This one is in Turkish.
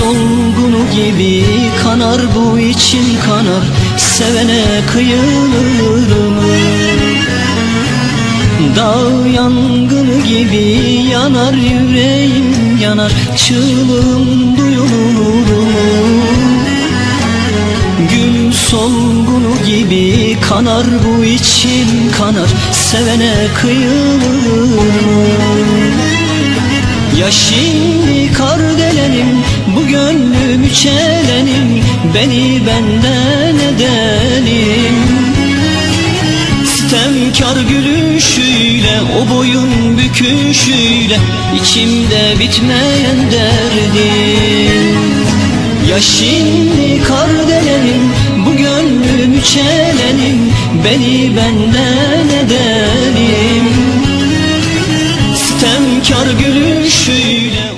solgunu gibi kanar bu içim kanar Sevene kıyılır mı? Dağ yangını gibi yanar yüreğim yanar Çığlığım duyulur mu? Gül solgunu gibi kanar bu içim kanar Sevene kıyılır mı? Ya şimdi kardelenim bu gönlümü çelenim Beni benden edelim. Sitemkar gülüşüyle o boyun büküşüyle içimde bitmeyen derdim. Ya şimdi kardelenim bu gönlümü çelenim Beni benden edelim. Sitemkar gülüşüyle